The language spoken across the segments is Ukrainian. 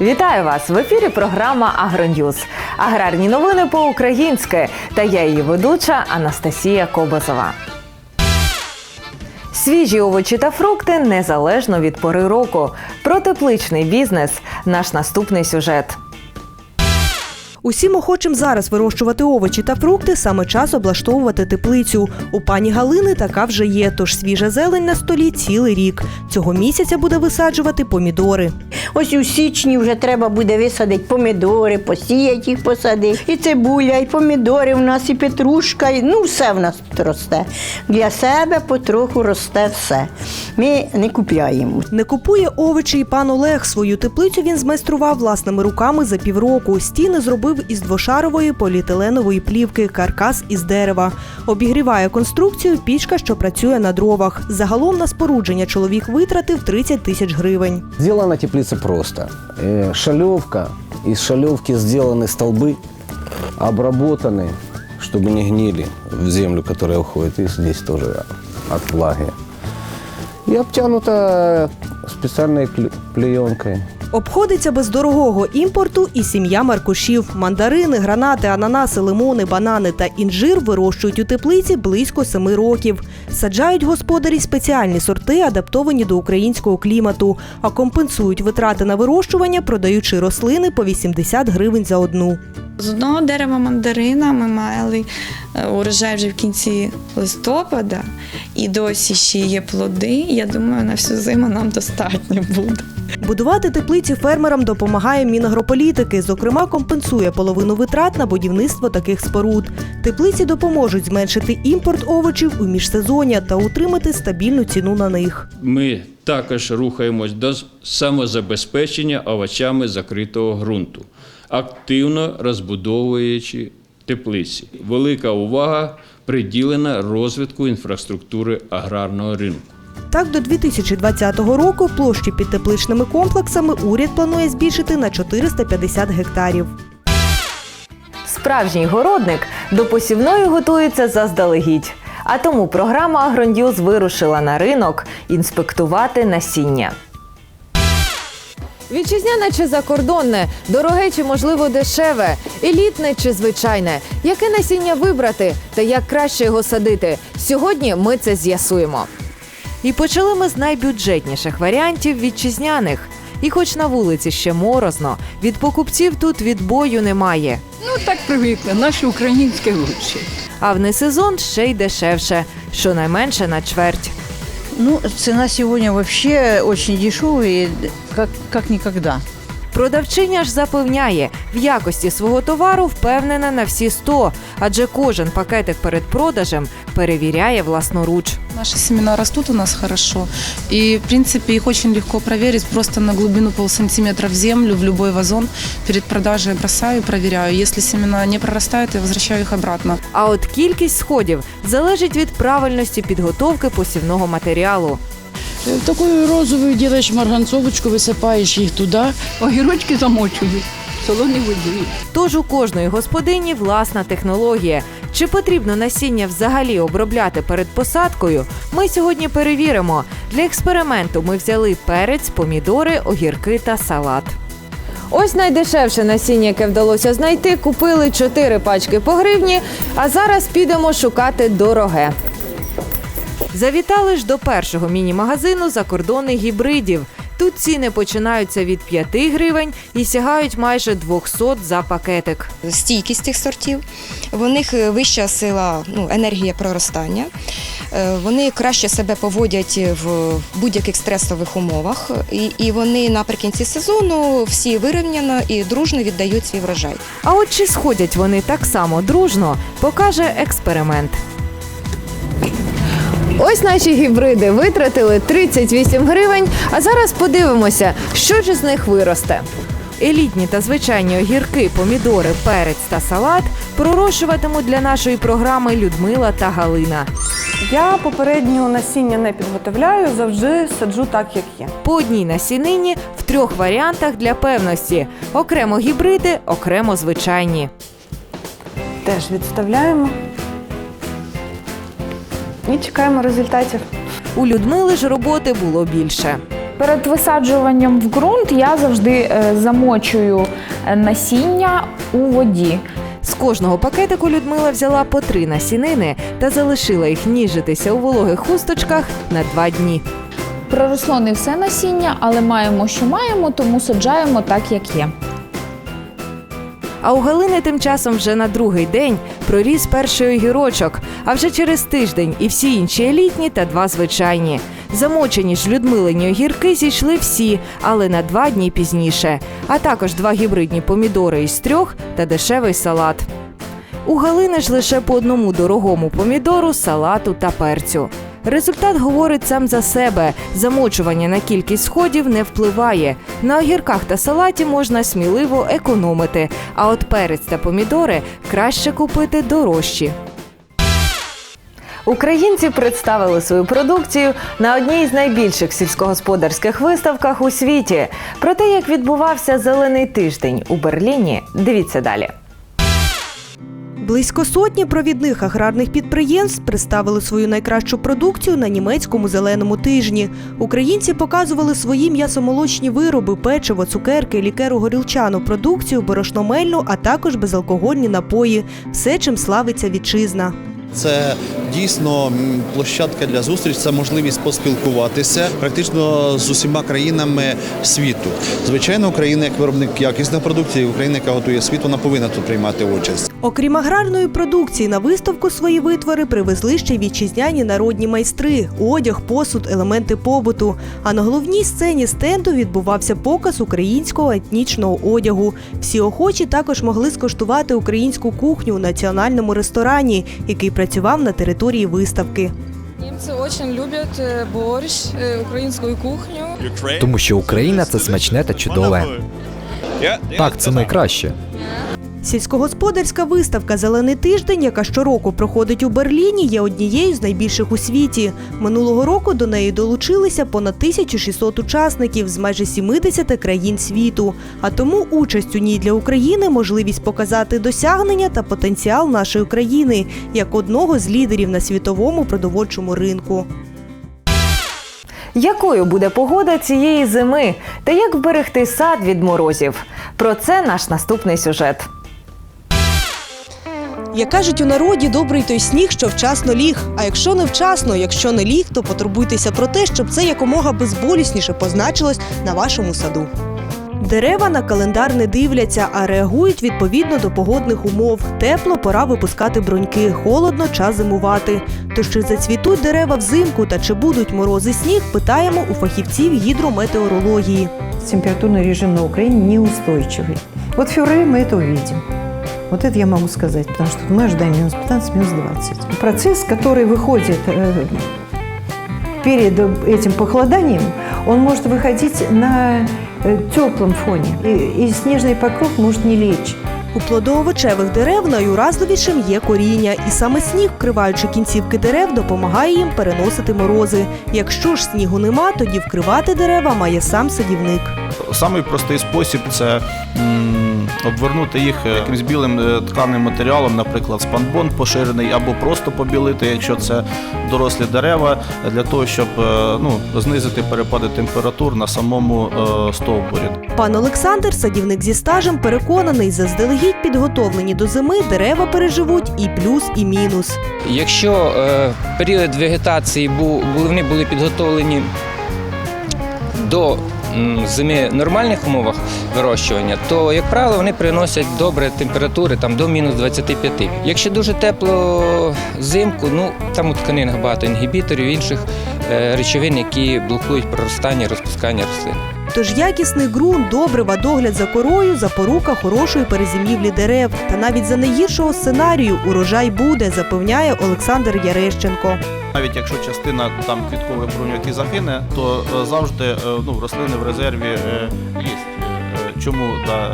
Вітаю вас в ефірі. Програма Агроньюз. Аграрні новини по-українськи. Та я її ведуча Анастасія Кобазова. Свіжі овочі та фрукти незалежно від пори року. Про тепличний бізнес. Наш наступний сюжет. Усім охочим зараз вирощувати овочі та фрукти саме час облаштовувати теплицю. У пані Галини така вже є, тож свіжа зелень на столі цілий рік. Цього місяця буде висаджувати помідори. Ось у січні вже треба буде висадити помідори, посіяти їх посадити. І цибуля, і помідори в нас, і петрушка, і, ну все в нас тут росте. Для себе потроху росте все. Ми не купляємо. Не купує овочі і пан Олег. Свою теплицю він змайстрував власними руками за півроку. Стіни зробив із двошарової поліетиленової плівки, каркас із дерева. Обігріває конструкцію пічка, що працює на дровах. Загалом на спорудження чоловік витратив 30 тисяч гривень. Сделана теплица просто. Э, Шалевка. Из шалевки сделаны столбы, обработаны, чтобы не гнили в землю, которая уходит. И здесь тоже от влаги. И обтянута специальной кле- клеенкой. Обходиться без дорогого імпорту і сім'я маркушів. Мандарини, гранати, ананаси, лимони, банани та інжир вирощують у теплиці близько семи років. Саджають господарі спеціальні сорти, адаптовані до українського клімату, а компенсують витрати на вирощування, продаючи рослини по 80 гривень за одну. З одного дерева мандарина ми мали е, урожай вже в кінці листопада, і досі ще є плоди. Я думаю, на всю зиму нам достатньо буде. Будувати теплиці фермерам допомагає Мінагрополітики. Зокрема, компенсує половину витрат на будівництво таких споруд. Теплиці допоможуть зменшити імпорт овочів у міжсезоння та утримати стабільну ціну на них. Ми також рухаємось до самозабезпечення овочами закритого ґрунту, активно розбудовуючи теплиці. Велика увага приділена розвитку інфраструктури аграрного ринку. Так, до 2020 року площі під тепличними комплексами уряд планує збільшити на 450 гектарів. Справжній городник до посівної готується заздалегідь. А тому програма Агроньюз вирушила на ринок інспектувати насіння. Вітчизняне чи закордонне, дороге чи можливо дешеве, елітне чи звичайне. Яке насіння вибрати та як краще його садити? Сьогодні ми це з'ясуємо. І почали ми з найбюджетніших варіантів вітчизняних. І хоч на вулиці ще морозно, від покупців тут відбою немає. Ну так привикли, наші українські лучші. А в несезон ще й дешевше, щонайменше на чверть. Ну, цена сегодня вообще очень дешевая, как, как никогда. Продавчиня ж запевняє, в якості свого товару впевнена на всі 100, адже кожен пакетик перед продажем перевіряє власноруч. Наши семена растут у нас хорошо. И, в принципе, их очень легко проверить. Просто на глубину полсантиметра в землю, в любой вазон. Перед продажей бросаю, проверяю. Если семена не прорастают, я возвращаю их обратно. А от кількість сходів залежить від правильності підготовки посівного матеріалу. Такою розовою ділиш марганцовочку, висипаєш їх туди, огірочки замочують в воді. Тож у кожної господині власна технологія. Чи потрібно насіння взагалі обробляти перед посадкою? Ми сьогодні перевіримо. Для експерименту ми взяли перець, помідори, огірки та салат. Ось найдешевше насіння, яке вдалося знайти. Купили 4 пачки по гривні, а зараз підемо шукати дороге. Завітали ж до першого міні-магазину закордонних гібридів. Тут ціни починаються від 5 гривень і сягають майже 200 за пакетик. стійкість цих сортів. В них е, вища сила, ну, енергія проростання. Е, Вони краще себе поводять в будь-яких стресових умовах, і, і вони наприкінці сезону всі вирівняно і дружно віддають свій врожай. А от чи сходять вони так само дружно, покаже експеримент. Ось наші гібриди витратили 38 гривень, а зараз подивимося, що ж з них виросте. Елітні та звичайні огірки, помідори, перець та салат пророщуватимуть для нашої програми Людмила та Галина. Я попереднього насіння не підготовляю, завжди саджу так, як є. По одній насінині в трьох варіантах для певності: окремо гібриди, окремо звичайні. Теж відставляємо і чекаємо результатів. У Людмили ж роботи було більше. Перед висаджуванням в ґрунт я завжди е, замочую е, насіння у воді. З кожного пакетику Людмила взяла по три насінини та залишила їх ніжитися у вологих хусточках на два дні. Проросло не все насіння, але маємо, що маємо, тому саджаємо так, як є. А у Галини тим часом вже на другий день проріс перший огірочок, а вже через тиждень і всі інші елітні та два звичайні. Замочені ж Людмилині огірки зійшли всі, але на два дні пізніше. А також два гібридні помідори із трьох та дешевий салат. У Галини ж лише по одному дорогому помідору, салату та перцю. Результат говорить сам за себе. Замочування на кількість сходів не впливає. На огірках та салаті можна сміливо економити, а от перець та помідори краще купити дорожчі. Українці представили свою продукцію на одній з найбільших сільськогосподарських виставках у світі. Про те, як відбувався зелений тиждень у Берліні, дивіться далі. Близько сотні провідних аграрних підприємств представили свою найкращу продукцію на німецькому зеленому тижні. Українці показували свої м'ясомолочні вироби, печиво, цукерки, лікеру горілчану, продукцію, борошномельну, а також безалкогольні напої. Все, чим славиться вітчизна. Це дійсно площадка для зустріч, це можливість поспілкуватися практично з усіма країнами світу. Звичайно, Україна як виробник якісної продукції, Україна, яка готує світ, вона повинна тут приймати участь. Окрім аграрної продукції, на виставку свої витвори привезли ще й вітчизняні народні майстри, одяг, посуд, елементи побуту. А на головній сцені стенду відбувався показ українського етнічного одягу. Всі охочі також могли скуштувати українську кухню у національному ресторані, який працював на території виставки. Німці дуже люблять е, борщ, е, українську кухню. Тому що Україна це смачне та чудове. Так, це найкраще. Сільськогосподарська виставка Зелений тиждень, яка щороку проходить у Берліні, є однією з найбільших у світі. Минулого року до неї долучилися понад 1600 учасників з майже 70 країн світу. А тому участь у ній для України можливість показати досягнення та потенціал нашої країни як одного з лідерів на світовому продовольчому ринку. Якою буде погода цієї зими та як вберегти сад від морозів? Про це наш наступний сюжет. Як кажуть у народі, добрий той сніг, що вчасно ліг. А якщо не вчасно, якщо не ліг, то потурбуйтеся про те, щоб це якомога безболісніше позначилось на вашому саду. Дерева на календар не дивляться, а реагують відповідно до погодних умов. Тепло пора випускати броньки, холодно час зимувати. Тож чи зацвітуть дерева взимку та чи будуть морози сніг, питаємо у фахівців гідрометеорології. Температурный режим на Украине неустойчивый. Вот в феврале мы это увидим. Вот это я могу сказать, потому что мы ожидаем минус 15, минус 20. Процесс, который выходит э, перед этим похолоданием, он может выходить на э, теплом фоне. И, и снежный покров может не лечь. У плодоовочевих дерев найуразливішим є коріння, і саме сніг, вкриваючи кінцівки дерев, допомагає їм переносити морози. Якщо ж снігу нема, тоді вкривати дерева має сам садівник. Самий простий спосіб це обвернути їх е, якимсь білим е, тканим матеріалом, наприклад, спанбонд поширений, або просто побілити, якщо це дорослі дерева, для того, щоб е, ну, знизити перепади температур на самому стовбурі. Пан Олександр, садівник зі стажем, переконаний, заздалегідь підготовлені до зими дерева переживуть і плюс, і мінус. Якщо е, період вегетації був, вони були підготовлені до зими нормальних умовах вирощування, то, як правило, вони приносять добре температури там, до мінус 25. Якщо дуже тепло взимку, ну там у тканинах багато інгібіторів, інших е, речовин, які блокують проростання і розпускання рослин. Тож якісний ґрунт, добрива, догляд за корою, запорука хорошої перезимівлі дерев. Та навіть за найгіршого сценарію урожай буде, запевняє Олександр Ярещенко. Навіть якщо частина там квіткових бруньок і загине, то е, завжди е, ну, рослини в резерві е, є. Чому, да,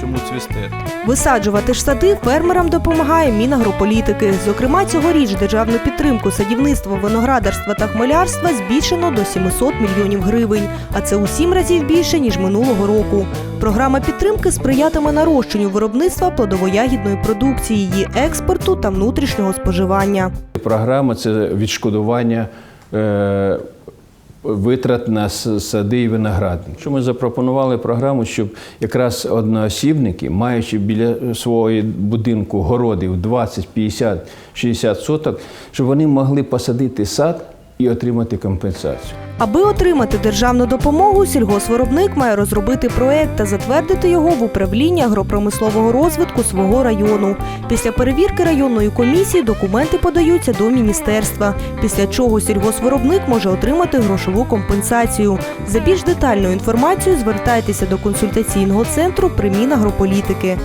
чому цвісти? Висаджувати ж сади фермерам допомагає Мінагрополітики. Зокрема, цьогоріч державну підтримку садівництва, виноградарства та хмелярства збільшено до 700 мільйонів гривень, а це у сім разів більше ніж минулого року. Програма підтримки сприятиме нарощенню виробництва плодово-ягідної продукції, її експорту та внутрішнього споживання. Програма це відшкодування е, витрат на сади і виноградник. Що ми запропонували програму, щоб якраз одноосібники, маючи біля свого будинку городів 20, 50, 60 соток, щоб вони могли посадити сад і отримати компенсацію. Аби отримати державну допомогу, сільгосвиробник має розробити проект та затвердити його в управлінні агропромислового розвитку свого району. Після перевірки районної комісії документи подаються до міністерства, після чого сільгосвиробник може отримати грошову компенсацію. За більш детальною інформацією звертайтеся до консультаційного центру при Мінагрополітики.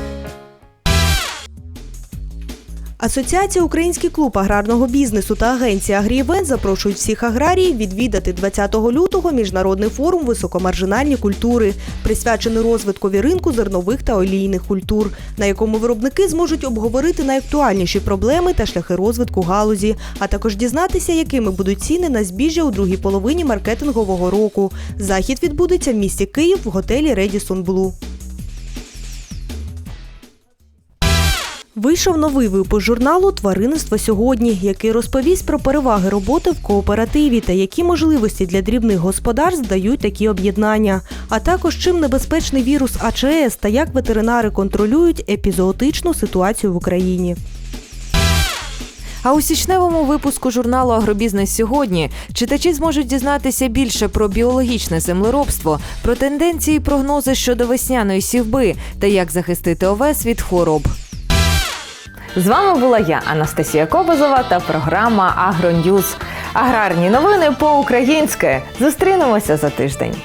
Асоціація Український клуб аграрного бізнесу та агенція Агрієвент запрошують всіх аграріїв відвідати 20 лютого міжнародний форум високомаржинальні культури, присвячений розвиткові ринку зернових та олійних культур, на якому виробники зможуть обговорити найактуальніші проблеми та шляхи розвитку галузі, а також дізнатися, якими будуть ціни на збіжжя у другій половині маркетингового року. Захід відбудеться в місті Київ в готелі Редісон Блу. Вийшов новий випуск журналу Тваринництво сьогодні, який розповість про переваги роботи в кооперативі та які можливості для дрібних господарств дають такі об'єднання, а також чим небезпечний вірус АЧС та як ветеринари контролюють епізоотичну ситуацію в Україні. А у січневому випуску журналу Агробізнес сьогодні читачі зможуть дізнатися більше про біологічне землеробство, про тенденції і прогнози щодо весняної сівби та як захистити овес від хвороб. З вами була я, Анастасія Кобозова, та програма Агроньюз. Аграрні новини по-українськи. Зустрінемося за тиждень.